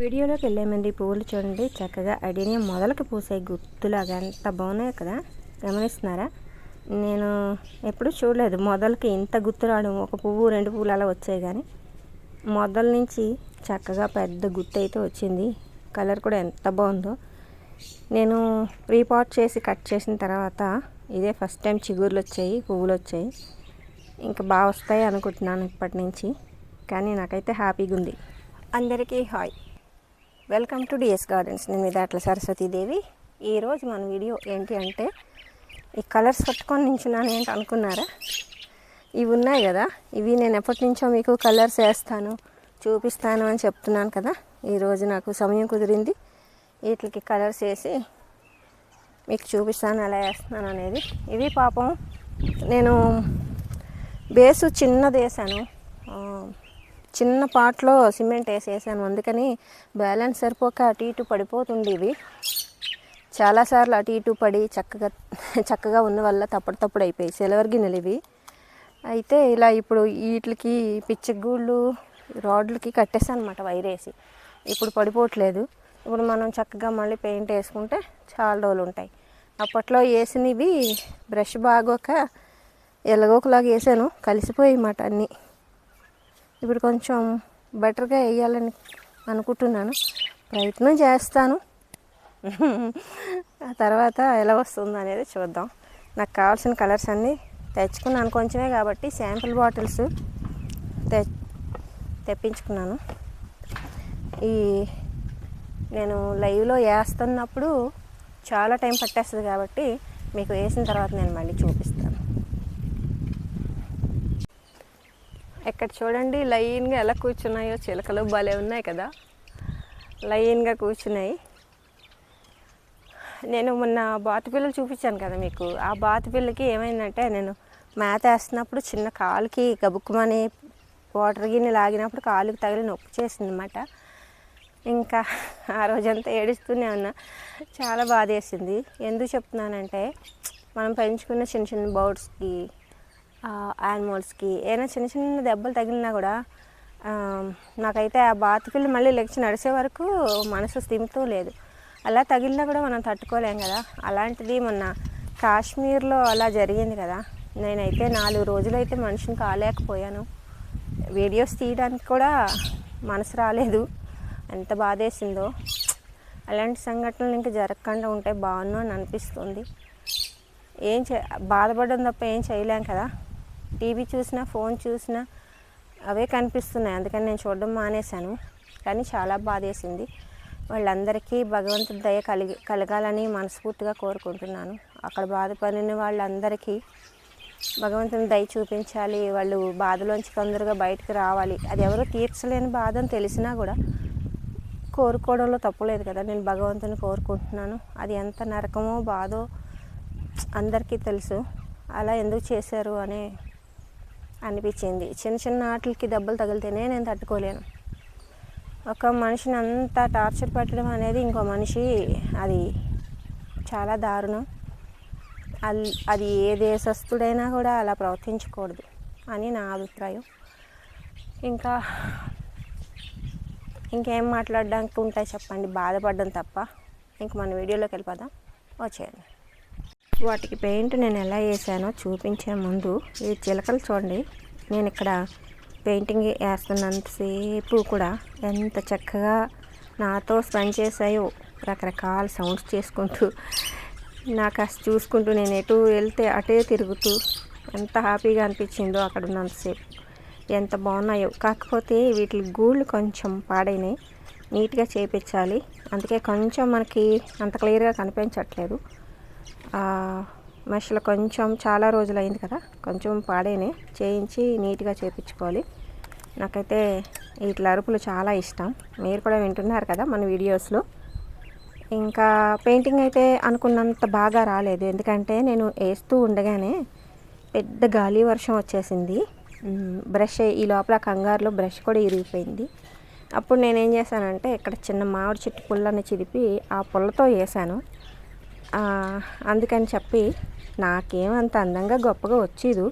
వీడియోలోకి వెళ్ళేమండి. పువ్వులు చూడండి. చక్కగా అడినియం మొదలకి పూసాయి గుర్తులాగా ఎంత బాగున్నాయి కదా. గమనిస్తున్నారా? నేను ఎప్పుడు చూడలేదు. మొదలకి ఇంత గుర్తు రావడం ఒక పువ్వు రెండు పువ్వులు అలా వచ్చాయి కానీ మొదల నుంచి చక్కగా పెద్ద గుర్తు అయితే వచ్చింది. కలర్ కూడా ఎంత బాగుందో. నేను రీపాట్ చేసి కట్ చేసిన తర్వాత ఇదే ఫస్ట్ టైం చిగుర్లు వచ్చాయి పువ్వులు వచ్చాయి. ఇంకా బాగా వస్తాయి అనుకుంటున్నాను ఇప్పటి నుంచి. కానీ నాకైతే హ్యాపీగా ఉంది అందరికీ hi. Welcome to DS gardens. నేను మీ దాట్ల సరస్వతీదేవి. ఈరోజు మన వీడియో ఏంటి అంటే ఈ కలర్స్ పట్టుకొని నించున్నాను ఏంటి అనుకున్నారా? ఇవి ఉన్నాయి కదా. ఇవి నేను ఎప్పటి నుంచో మీకు కలర్స్ వేస్తాను చూపిస్తాను అని చెప్తున్నాను కదా. ఈరోజు నాకు సమయం కుదిరింది. వీటికి కలర్స్ వేసి మీకు చూపిస్తాను ఎలా వేస్తున్నాను అనేది. ఇవి పాపం నేను బేసు చిన్నది వేసాను. చిన్న పాట్లో సిమెంట్ వేసేసాను. అందుకని బ్యాలెన్స్ సరిపోక అటు ఇటు పడిపోతుండేవి చాలాసార్లు అటు ఇటు పడి చక్కగా చక్కగా ఉన్న వల్ల తప్పుడు తప్పుడు అయిపోయి సిల్వర్ గిన్నెలు ఇవి. అయితే ఇలా ఇప్పుడు వీటికి పిచ్చగూళ్ళు రాడ్లకి కట్టేసాను అనమాట వైర్ వేసి. ఇప్పుడు పడిపోవట్లేదు. ఇప్పుడు మనం చక్కగా మళ్ళీ పెయింట్ వేసుకుంటే చాలా రోజులు ఉంటాయి. అప్పట్లో వేసినవి బ్రష్ బాగోక ఎలాగోకలాగా వేసాను. కలిసిపోయి మాట అన్నీ. ఇప్పుడు కొంచెం బెటర్గా వేయాలని అనుకుంటున్నాను. ప్రయత్నం చేస్తాను. ఆ తర్వాత ఎలా వస్తుంది అనేది చూద్దాం. నాకు కావాల్సిన కలర్స్ అన్నీ తెచ్చుకున్నాను. కొంచెమే కాబట్టి శాంపిల్ బాటిల్స్ తె తెప్పించుకున్నాను. ఈ నేను లైవ్లో వేస్తున్నప్పుడు చాలా టైం పట్టేస్తుంది కాబట్టి మీకు వేసిన తర్వాత నేను మళ్ళీ చూపిస్తాను ఎక్కడ చూడండి లైన్గా ఎలా కూర్చున్నాయో చిలకలు భలే ఉన్నాయి కదా. లైన్గా కూర్చున్నాయి. నేను మొన్న బాతుపిల్లలు చూపించాను కదా మీకు. ఆ బాతు పిల్లకి ఏమైందంటే నేను మేత వేస్తున్నప్పుడు చిన్న కాలుకి గబుక్కుమని వాటర్ గిన్నె లాగినప్పుడు కాలుకి తగిలి నొప్పి చేసింది అనమాట ఇంకా ఆ రోజంతా ఏడుస్తూనే ఉన్నా. చాలా బాధ వేసింది ఎందుకు చెప్తున్నానంటే మనం పెంచుకున్న చిన్న చిన్న బర్డ్స్కి యానిమల్స్కి ఏదైనా చిన్న చిన్న దెబ్బలు తగిలినా కూడా నాకైతే ఆ బాతుపిల్లి మళ్ళీ లెక్చి నడిచే వరకు మనసు స్థిమితూ లేదు. అలా తగిలినా కూడా మనం తట్టుకోలేం కదా. అలాంటిది మొన్న కాశ్మీర్లో అలా జరిగింది కదా. నేనైతే నాలుగు రోజులైతే మనిషిని కాలేకపోయాను. వీడియోస్ తీయడానికి కూడా మనసు రాలేదు. ఎంత బాధేసిందో. అలాంటి సంఘటనలు ఇంకా జరగకుండా ఉంటే బాగుండు అని అనిపిస్తుంది. ఏం చే బాధపడడం తప్ప ఏం చేయలేం కదా. టీవీ చూసినా ఫోన్ చూసినా అవే కనిపిస్తున్నాయి. అందుకని నేను చూడడం మానేశాను. కానీ చాలా బాధేసింది. వాళ్ళందరికీ భగవంతుడి దయ కలిగి కలగాలని మనస్ఫూర్తిగా కోరుకుంటున్నాను. అక్కడ బాధపడిన వాళ్ళందరికీ భగవంతుని దయ చూపించాలి. వాళ్ళు బాధలోంచి తొందరగా బయటకు రావాలి. అది ఎవరో తీర్చలేని బాధ అని తెలిసినా కూడా కోరుకోవడంలో తప్పులేదు కదా. నేను భగవంతుని కోరుకుంటున్నాను. అది ఎంత నరకమో బాధో అందరికీ తెలుసు. అలా ఎందుకు చేశారు అనే అనిపించింది. చిన్న చిన్న ఆటలకి దెబ్బలు తగిలితేనే నేను తట్టుకోలేను. ఒక మనిషిని అంతా టార్చర్ పెట్టడం అనేది ఇంకో మనిషి అది చాలా దారుణం. అది ఏ దేశస్తుడైనా కూడా అలా ప్రవర్తించకూడదు అని నా అభిప్రాయం. ఇంకా ఇంకేం మాట్లాడడానికి ఉంటాయి చెప్పండి. బాధపడడం తప్ప. ఇంక మన వీడియోలోకి వెళ్ళిపోదాం. వచ్చేయండి వాటికి పెయింట్ నేను ఎలా వేసానో చూపించే ముందు ఈ చిలకలు చూడండి. నేను ఇక్కడ పెయింటింగ్ వేస్తున్నంతసేపు కూడా ఎంత చక్కగా నాతో స్పెండ్ చేసాయో రకరకాల సౌండ్స్ చేసుకుంటూ నాకు అసలు చూసుకుంటూ నేను ఎటు వెళ్తే అటే తిరుగుతూ ఎంత హ్యాపీగా అనిపించిందో అక్కడ ఉన్నంతసేపు. ఎంత బాగున్నాయో. కాకపోతే వీటి గూళ్ళు కొంచెం పాడైనాయి. నీట్గా చేపించాలి. అందుకే కొంచెం మనకి అంత క్లియర్గా కనిపించట్లేదు. మెషలు కొంచెం చాలా రోజులు అయింది కదా కొంచెం పాడేనే చేయించి నీట్గా చేయించుకోవాలి నాకైతే వీటి అరుపులు చాలా ఇష్టం. మీరు కూడా వింటున్నారు కదా మన వీడియోస్లో. ఇంకా పెయింటింగ్ అయితే అనుకున్నంత బాగా రాలేదు. ఎందుకంటే నేను వేస్తూ ఉండగానే పెద్ద గాలి వర్షం వచ్చేసింది. బ్రష్ ఈ లోపల కంగారులో బ్రష్ కూడా ఇరిగిపోయింది. అప్పుడు నేను ఏం చేశానంటే ఇక్కడ చిన్న మామిడి చెట్టు పుల్లని చిదిపి ఆ పుల్లతో వేసాను అందుకని చెప్పి నాకేమంత అందంగా గొప్పగా వచ్చేది.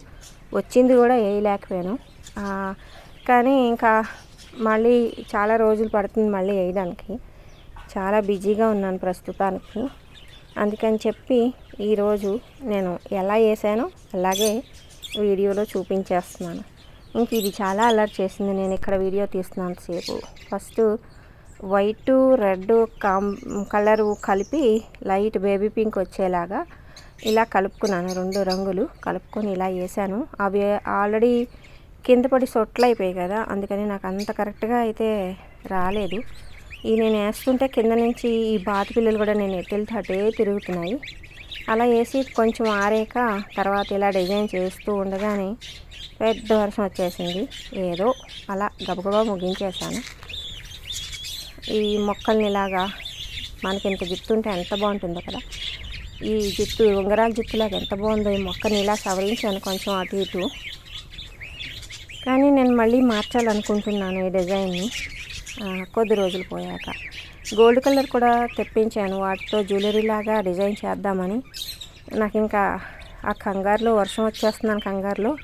వచ్చింది కూడా వేయలేకపోయాను. కానీ ఇంకా మళ్ళీ చాలా రోజులు పడుతుంది మళ్ళీ వేయడానికి. చాలా బిజీగా ఉన్నాను ప్రస్తుతానికి. అందుకని చెప్పి ఈరోజు నేను ఎలా వేసానో అలాగే వీడియోలో చూపించేస్తున్నాను. ఇంక ఇది చాలా అలర్ట్ చేసింది. నేను ఇక్కడ వీడియో తీస్తున్నాను సేపు ఫస్ట్ వైట్ రెడ్ కాం కలరు కలిపి లైట్ బేబీ పింక్ వచ్చేలాగా ఇలా కలుపుకున్నాను. రెండు రంగులు కలుపుకొని ఇలా వేసాను. అవి ఆల్రెడీ కింద పడి సొట్లు అయిపోయాయి కదా అందుకని నాకు అంత కరెక్ట్గా అయితే రాలేదు. ఈ నేను వేస్తుంటే కింద నుంచి ఈ బాతు పిల్లలు కూడా నేను ఎటు అటే తిరుగుతున్నాయి. అలా వేసి కొంచెం ఆరాక తర్వాత ఇలా డిజైన్ చేస్తూ ఉండగానే పెద్ద వర్షం వచ్చేసింది. ఏదో అలా గబగబా ముగించేశాను. ఈ మొక్కల్ని ఇలాగా మనకి ఇంత జుట్టు ఉంటే ఎంత బాగుంటుందో కదా. ఈ జుట్టు ఉంగరాల జుట్టులాగా ఎంత బాగుందో ఈ మొక్కని ఇలా సవరించాను కొంచెం అటు ఇటు. కానీ నేను మళ్ళీ మార్చాలనుకుంటున్నాను ఈ డిజైన్ని. కొద్ది రోజులు పోయాక. గోల్డ్ కలర్ కూడా తెప్పించాను. వాటితో జ్యువెలరీ లాగా డిజైన్ చేద్దామని. నాకు ఇంకా ఆ కంగారులో వర్షం వచ్చేస్తున్నాను కంగారులో.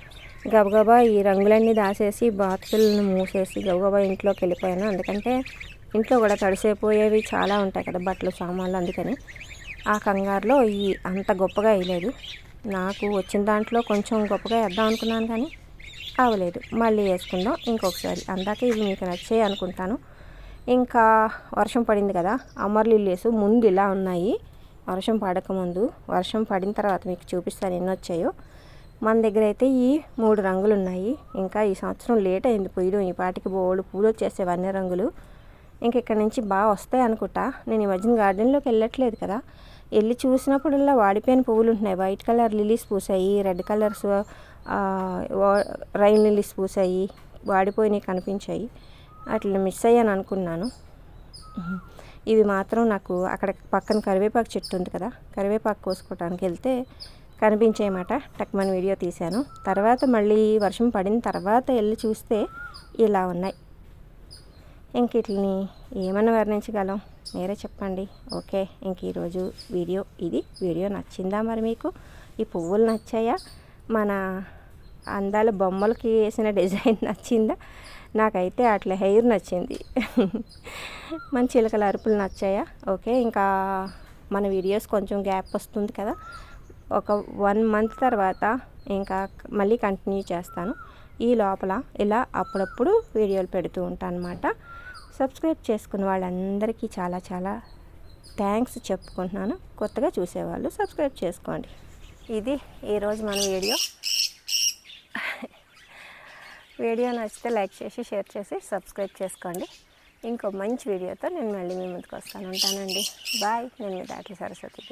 గబగబా ఈ రంగులన్నీ దాసేసి బాత్ మూసేసి గబగబా ఇంట్లోకి వెళ్ళిపోయాను. ఎందుకంటే ఇంట్లో కూడా తడిసిపోయేవి చాలా ఉంటాయి కదా బట్టలు సామాన్లు అందుకని. ఆ కంగారులో ఈ అంత గొప్పగా వేయలేదు. నాకు వచ్చిన దాంట్లో కొంచెం గొప్పగా వేద్దాం అనుకున్నాను కానీ అవలేదు మళ్ళీ వేసుకుందాం ఇంకొకసారి. అందాక ఇవి మీకు నచ్చాయి అనుకుంటాను. ఇంకా వర్షం పడింది కదా అమర్లు ఇల్లేసు ముందు ఇలా ఉన్నాయి. వర్షం పడకముందు వర్షం పడిన తర్వాత మీకు చూపిస్తాను ఎన్ని వచ్చాయో. మన దగ్గర అయితే ఈ మూడు రంగులు ఉన్నాయి. ఇంకా ఈ సంవత్సరం లేట్ అయింది పోయడం ఈ పాటికి బోళ్ళు పూలు వచ్చేసేవి అన్ని రంగులు. ఇంక ఇక్కడ నుంచి బాగా వస్తాయి అనుకుంటా. నేను ఈ మధ్యన గార్డెన్లోకి వెళ్ళట్లేదు కదా. వెళ్ళి చూసినప్పుడల్లా వాడిపోయిన పువ్వులు ఉంటున్నాయి. వైట్ కలర్ లిలీస్ పూసాయి రెడ్ కలర్స్ రైన్ లిలీస్ పూసాయి వాడిపోయినవి కనిపించాయి. అట్లా మిస్ అయ్యాను అనుకున్నాను. ఇవి మాత్రం నాకు అక్కడ పక్కన కరివేపాకు చెట్టు ఉంది కదా కరివేపాకు కోసుకోవడానికి వెళ్తే కనిపించేయమాట టక్మన్ వీడియో తీశాను. తర్వాత మళ్ళీ వర్షం పడిన తర్వాత వెళ్ళి చూస్తే ఇలా ఉన్నాయి. ఇంక వీటిని ఏమన్నా వర్ణించగలం? మీరే చెప్పండి. ఓకే ఇంక ఈరోజు వీడియో ఇది. వీడియో నచ్చిందా మరి మీకు? ఈ పువ్వులు నచ్చాయా? మన అందాల బొమ్మలకి వేసిన డిజైన్ నచ్చిందా? నాకైతే అట్లా హెయిర్ నచ్చింది. మన చిలకల అరుపులు నచ్చాయా? ఓకే ఇంకా మన వీడియోస్ కొంచెం గ్యాప్ వస్తుంది కదా. ఒక వన్ మంత్ తర్వాత ఇంకా మళ్ళీ కంటిన్యూ చేస్తాను. ఈ లోపల ఇలా అప్పుడప్పుడు వీడియోలు పెడుతూ ఉంటాను అనమాట సబ్స్క్రైబ్ చేసుకున్న వాళ్ళందరికీ చాలా చాలా థ్యాంక్స్ చెప్పుకుంటున్నాను. కొత్తగా చూసేవాళ్ళు సబ్స్క్రైబ్ చేసుకోండి. ఇది ఈరోజు మన వీడియో. వీడియో నచ్చితే లైక్ చేసి షేర్ చేసి సబ్స్క్రైబ్ చేసుకోండి. ఇంకో మంచి వీడియోతో నేను మళ్ళీ మీ ముందుకు వస్తాను. ఉంటానండి. బాయ్. నేను మీ దాటి సరస్వతి